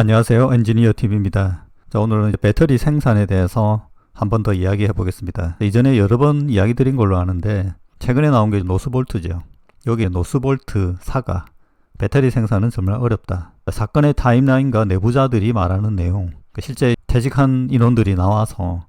안녕하세요. 엔지니어 팀입니다. 자, 오늘은 배터리 생산에 대해서 한 번 더 이야기해 보겠습니다. 이전에 여러 번 이야기 드린 걸로 아는데 최근에 나온 게 노스볼트죠. 여기에 노스볼트 사가 배터리 생산은 정말 어렵다. 사건의 타임라인과 내부자들이 말하는 내용, 그 실제 퇴직한 인원들이 나와서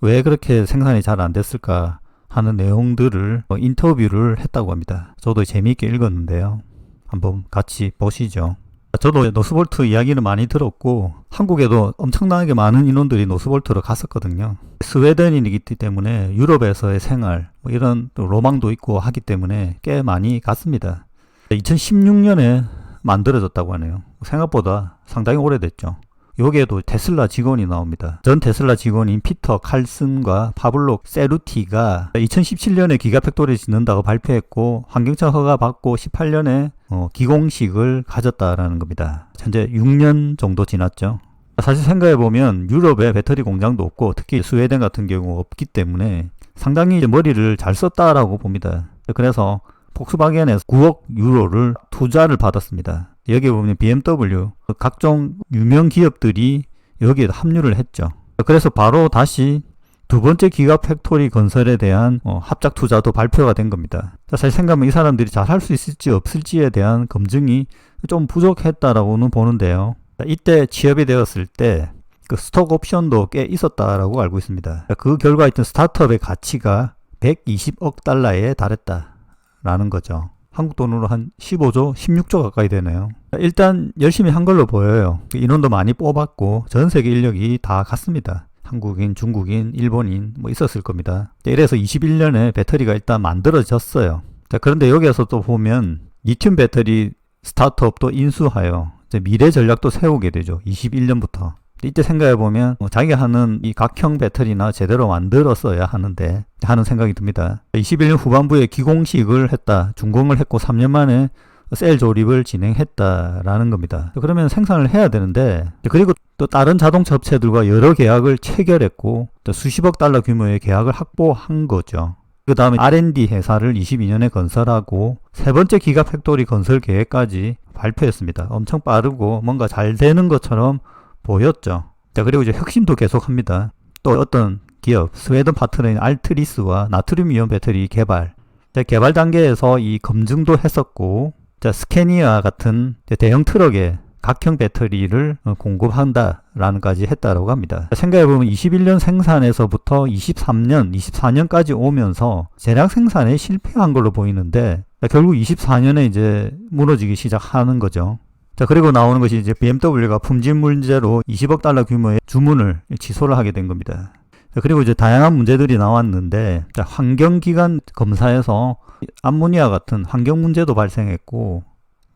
왜 그렇게 생산이 잘 안 됐을까 하는 내용들을 뭐 인터뷰를 했다고 합니다. 저도 재미있게 읽었는데요. 한번 같이 보시죠. 저도 노스볼트 이야기는 많이 들었고 한국에도 엄청나게 많은 인원들이 노스볼트로 갔었거든요. 스웨덴인이기 때문에 유럽에서의 생활 뭐 이런 또 로망도 있고 하기 때문에 꽤 많이 갔습니다. 2016년에 만들어졌다고 하네요. 생각보다 상당히 오래됐죠. 여기에도 테슬라 직원이 나옵니다. 전 테슬라 직원인 피터 칼슨과 파블로 세루티가 2017년에 기가팩토리 짓는다고 발표했고 환경차 허가 받고 18년에 어, 기공식을 가졌다라는 겁니다. 현재 6년 정도 지났죠. 사실 생각해 보면 유럽에 배터리 공장도 없고 특히 스웨덴 같은 경우 없기 때문에 상당히 머리를 잘 썼다라고 봅니다. 그래서 폭스바겐에서 9억 유로를 투자를 받았습니다. 여기 보면 BMW 각종 유명 기업들이 여기에 합류를 했죠. 그래서 바로 다시 두 번째 기가 팩토리 건설에 대한 어, 합작 투자도 발표가 된 겁니다. 사실 생각하면 이 사람들이 잘 할 수 있을지 없을지에 대한 검증이 좀 부족했다라고는 보는데요. 이때 취업이 되었을 때 그 스톡 옵션도 꽤 있었다라고 알고 있습니다. 그 결과 있던 스타트업의 가치가 120억 달러에 달했다라는 거죠. 한국 돈으로 한 15조, 16조 가까이 되네요. 일단 열심히 한 걸로 보여요. 인원도 많이 뽑았고 전 세계 인력이 다 갔습니다. 한국인, 중국인, 일본인 뭐 있었을 겁니다. 이래서 21년에 배터리가 일단 만들어졌어요. 자, 그런데 여기에서 또 보면 리튬 배터리 스타트업도 인수하여 미래 전략도 세우게 되죠. 21년부터. 이때 생각해 보면 뭐 자기가 하는 이 각형 배터리나 제대로 만들었어야 하는데 하는 생각이 듭니다. 21년 후반부에 기공식을 했다. 준공을 했고 3년 만에 셀 조립을 진행했다라는 겁니다. 그러면 생산을 해야 되는데 그리고 또 다른 자동차 업체들과 여러 계약을 체결했고 수십억 달러 규모의 계약을 확보한 거죠. 그 다음에 R&D 회사를 22년에 건설하고 세 번째 기가 팩토리 건설 계획까지 발표했습니다. 엄청 빠르고 뭔가 잘 되는 것처럼 보였죠. 자, 그리고 이제 혁신도 계속합니다. 또 어떤 기업, 스웨덴 파트너인 알트리스와 나트륨 이온 배터리 개발. 자, 개발 단계에서 이 검증도 했었고, 자, 스캐니아 같은 대형 트럭에 각형 배터리를 어, 공급한다라는까지 했다라고 합니다. 생각해보면 21년 생산에서부터 23년, 24년까지 오면서 대량 생산에 실패한 걸로 보이는데 결국 24년에 이제 무너지기 시작하는 거죠. 자, 그리고 나오는 것이 이제 BMW가 품질 문제로 20억 달러 규모의 주문을 취소를 하게 된 겁니다. 자, 그리고 이제 다양한 문제들이 나왔는데, 자, 환경기관 검사에서 암모니아 같은 환경 문제도 발생했고,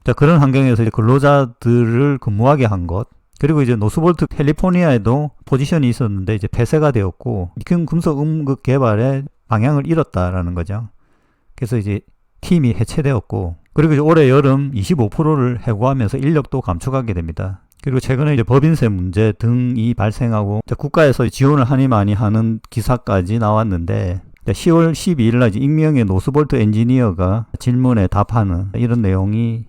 자, 그런 환경에서 이제 근로자들을 근무하게 한 것, 그리고 이제 노스볼트 캘리포니아에도 포지션이 있었는데 이제 폐쇄가 되었고, 리튬 금속 음극 개발에 방향을 잃었다라는 거죠. 그래서 이제 팀이 해체되었고, 그리고 올해 여름 25%를 해고하면서 인력도 감축하게 됩니다. 그리고 최근에 이제 법인세 문제 등이 발생하고 국가에서 지원을 하니 많이 하는 기사까지 나왔는데 10월 12일 날 익명의 노스볼트 엔지니어가 질문에 답하는 이런 내용이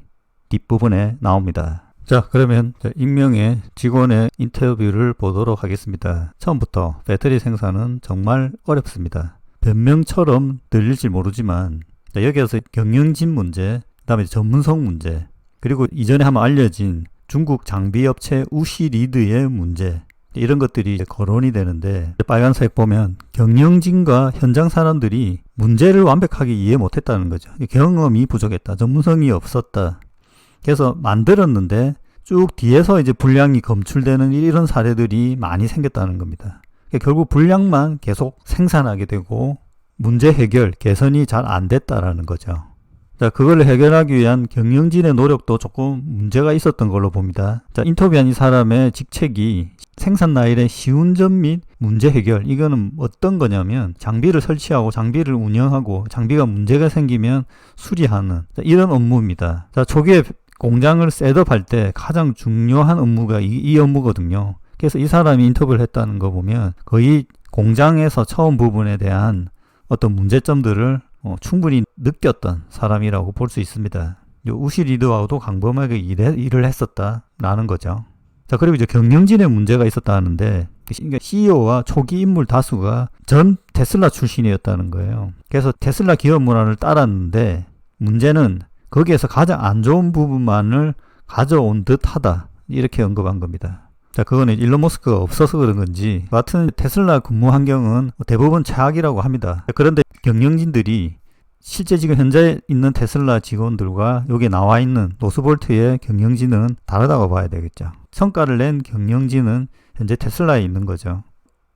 뒷부분에 나옵니다. 자, 그러면 익명의 직원의 인터뷰를 보도록 하겠습니다. 처음부터 배터리 생산은 정말 어렵습니다. 변명처럼 들릴지 모르지만 여기에서 경영진 문제, 다음에 전문성 문제, 그리고 이전에 한번 알려진 중국 장비 업체 우시리드의 문제, 이런 것들이 거론이 되는데 빨간색 보면 경영진과 현장 사람들이 문제를 완벽하게 이해 못했다는 거죠. 경험이 부족했다. 전문성이 없었다. 그래서 만들었는데 쭉 뒤에서 이제 불량이 검출되는 이런 사례들이 많이 생겼다는 겁니다. 그러니까 결국 불량만 계속 생산하게 되고 문제 해결, 개선이 잘 안 됐다라는 거죠. 자, 그걸 해결하기 위한 경영진의 노력도 조금 문제가 있었던 걸로 봅니다. 자, 인터뷰한 이 사람의 직책이 생산 라인의 쉬운 점및 문제 해결. 이거는 어떤 거냐면 장비를 설치하고 장비를 운영하고 장비가 문제가 생기면 수리하는 자, 이런 업무입니다. 자, 초기에 공장을 셋업할 때 가장 중요한 업무가 이, 이 업무거든요. 그래서 이 사람이 인터뷰를 했다는 거 보면 거의 공장에서 처음 부분에 대한 어떤 문제점들을 어, 충분히 느꼈던 사람이라고 볼 수 있습니다. 우시 리드와도 강범하게 일해, 일을 했었다라는 거죠. 자, 그리고 이제 경영진의 문제가 있었다는데, 그러니까 CEO와 초기 인물 다수가 전 테슬라 출신이었다는 거예요. 그래서 테슬라 기업 문화를 따랐는데, 문제는 거기에서 가장 안 좋은 부분만을 가져온 듯 하다. 이렇게 언급한 겁니다. 자, 그거는 일론 머스크가 없어서 그런 건지, 같은 테슬라 근무 환경은 대부분 최악이라고 합니다. 그런데 경영진들이 실제 지금 현재 있는 테슬라 직원들과 여기 나와 있는 노스볼트의 경영진은 다르다고 봐야 되겠죠. 성과를 낸 경영진은 현재 테슬라에 있는 거죠.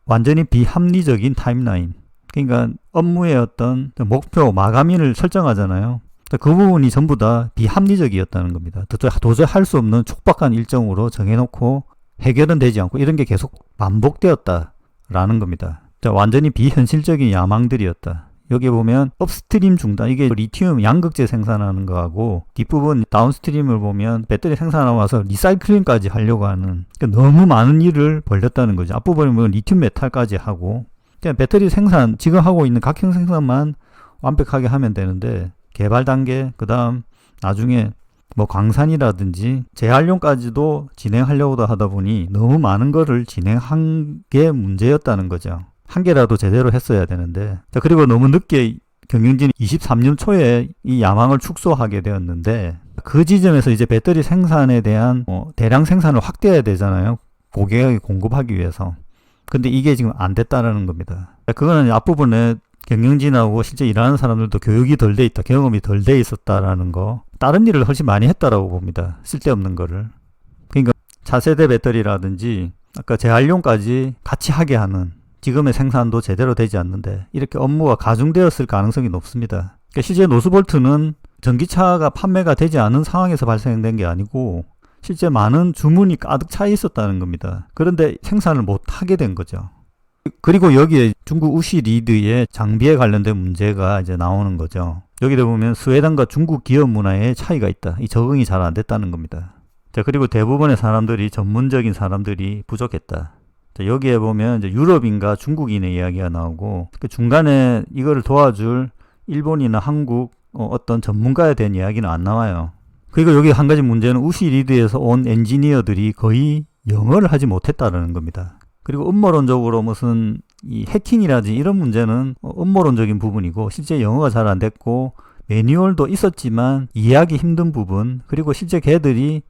완전히 비합리적인 타임라인. 그러니까 업무의 어떤 목표, 마감일을 설정하잖아요. 그 부분이 전부 다 비합리적이었다는 겁니다. 도저히 할 수 없는 촉박한 일정으로 정해놓고 해결은 되지 않고 이런 게 계속 반복되었다라는 겁니다. 자, 완전히 비현실적인 야망들이었다. 여기 보면 업스트림 중단 이게 리튬 양극재 생산하는 거하고 뒷부분 다운스트림을 보면 배터리 생산하고 와서 리사이클링까지 하려고 하는 그러니까 너무 많은 일을 벌렸다는 거죠. 앞부분에 보면 리튬 메탈까지 하고 그냥 배터리 생산 지금 하고 있는 각형 생산만 완벽하게 하면 되는데 개발 단계 그 다음 나중에 뭐 광산이라든지 재활용까지도 진행하려고 하다 보니 너무 많은 거를 진행한 게 문제였다는 거죠. 한 개라도 제대로 했어야 되는데. 자 그리고 너무 늦게 경영진이 23년 초에 이 야망을 축소하게 되었는데 그 지점에서 이제 배터리 생산에 대한 어, 대량 생산을 확대해야 되잖아요. 고객에게 공급하기 위해서. 근데 이게 지금 안 됐다라는 겁니다. 자, 그거는 앞부분에 경영진하고 실제 일하는 사람들도 교육이 덜 돼 있다 경험이 덜 돼 있었다라는 거 다른 일을 훨씬 많이 했다라고 봅니다 쓸데없는 거를 그러니까 차세대 배터리라든지 아까 재활용까지 같이 하게 하는 지금의 생산도 제대로 되지 않는데 이렇게 업무가 가중되었을 가능성이 높습니다. 그러니까 실제 노스볼트는 전기차가 판매가 되지 않은 상황에서 발생된 게 아니고 실제 많은 주문이 가득 차 있었다는 겁니다. 그런데 생산을 못 하게 된 거죠. 그리고 여기에 중국 우시 리드의 장비에 관련된 문제가 이제 나오는 거죠. 여기를 보면 스웨덴과 중국 기업 문화의 차이가 있다. 이 적응이 잘 안 됐다는 겁니다. 자, 그리고 대부분의 사람들이 전문적인 사람들이 부족했다. 자, 여기에 보면 이제 유럽인과 중국인의 이야기가 나오고 그 중간에 이거를 도와줄 일본이나 한국 어, 떤 전문가에 대한 이야기는 안 나와요. 그리고 여기 한 가지 문제는 우시 리드에서 온 엔지니어들이 거의 영어를 하지 못했다는 겁니다. 그리고 음모론적으로 무슨 이 해킹이라든지 이런 문제는 어, 음모론적인 부분이고 실제 영어가 잘 안 됐고 매뉴얼도 있었지만 이해하기 힘든 부분 그리고 실제 걔들이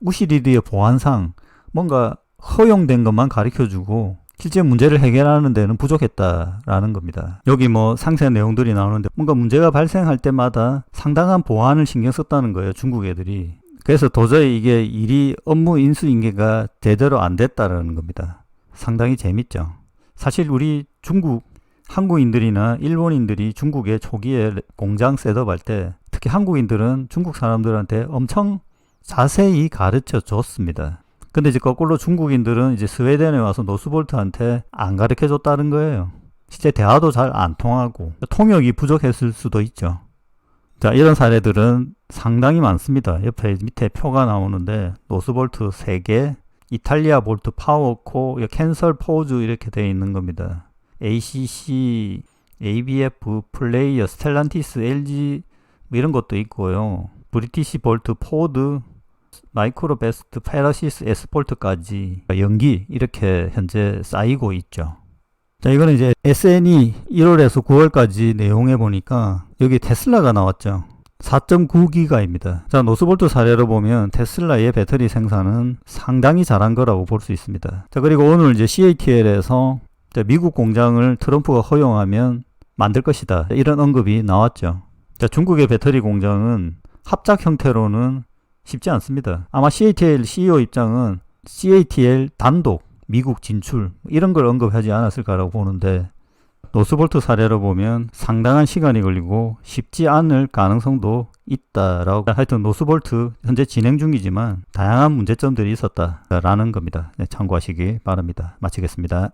우시리드의 보안상 뭔가 허용된 것만 가르쳐 주고 실제 문제를 해결하는 데는 부족했다라는 겁니다. 여기 뭐 상세한 내용들이 나오는데 뭔가 문제가 발생할 때마다 상당한 보안을 신경 썼다는 거예요. 중국 애들이. 그래서 도저히 이게 일이 업무 인수인계가 제대로 안 됐다라는 겁니다. 상당히 재밌죠. 사실 우리 중국 한국인들이나 일본인들이 중국에 초기에 공장 셋업할 때 특히 한국인들은 중국 사람들한테 엄청 자세히 가르쳐 줬습니다. 근데 이제 거꾸로 중국인들은 이제 스웨덴에 와서 노스볼트한테 안 가르쳐 줬다는 거예요. 실제 대화도 잘 안 통하고 통역이 부족했을 수도 있죠. 자, 이런 사례들은 상당히 많습니다. 옆에 밑에 표가 나오는데 노스볼트 3개, 이탈리아 볼트 파워코, 캔설 포즈 이렇게 되어 있는 겁니다. ACC, ABF, 플레이어, 스텔란티스, LG 뭐 이런 것도 있고요. 브리티시 볼트, 포드, 마이크로 베스트, 페라시스, 에스폴트까지 연기 이렇게 현재 쌓이고 있죠. 자, 이거는 이제 SNE 1월에서 9월까지 내용해 보니까 여기 테슬라가 나왔죠. 4.9기가입니다. 자, 노스볼트 사례로 보면 테슬라의 배터리 생산은 상당히 잘한 거라고 볼 수 있습니다. 자, 그리고 오늘 이제 CATL에서 미국 공장을 트럼프가 허용하면 만들 것이다. 이런 언급이 나왔죠. 자, 중국의 배터리 공장은 합작 형태로는 쉽지 않습니다. 아마 CATL CEO 입장은 CATL 단독 미국 진출 이런 걸 언급하지 않았을까라고 보는데 노스볼트 사례로 보면 상당한 시간이 걸리고 쉽지 않을 가능성도 있다라고 하여튼 노스볼트 현재 진행 중이지만 다양한 문제점들이 있었다라는 겁니다. 네, 참고하시기 바랍니다. 마치겠습니다.